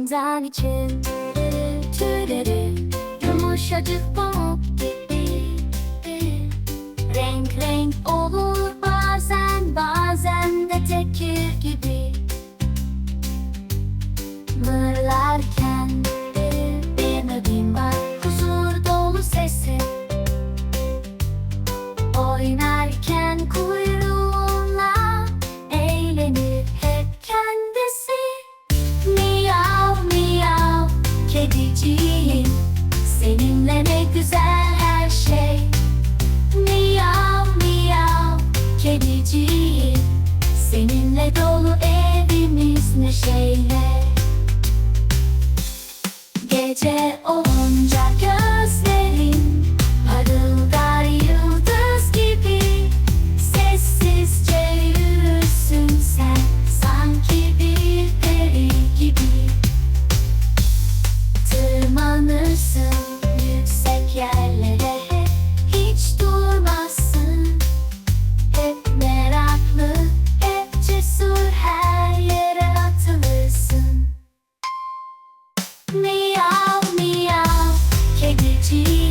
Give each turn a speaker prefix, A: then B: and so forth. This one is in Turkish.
A: İnsan için tüyleri yumuşacık pamuk gibi. Renk renk olur güzel her şey. Miyav miyav kediciğim. Seninle dolu evimiz neşeyle. Gece olunca Miyav miyav kedicik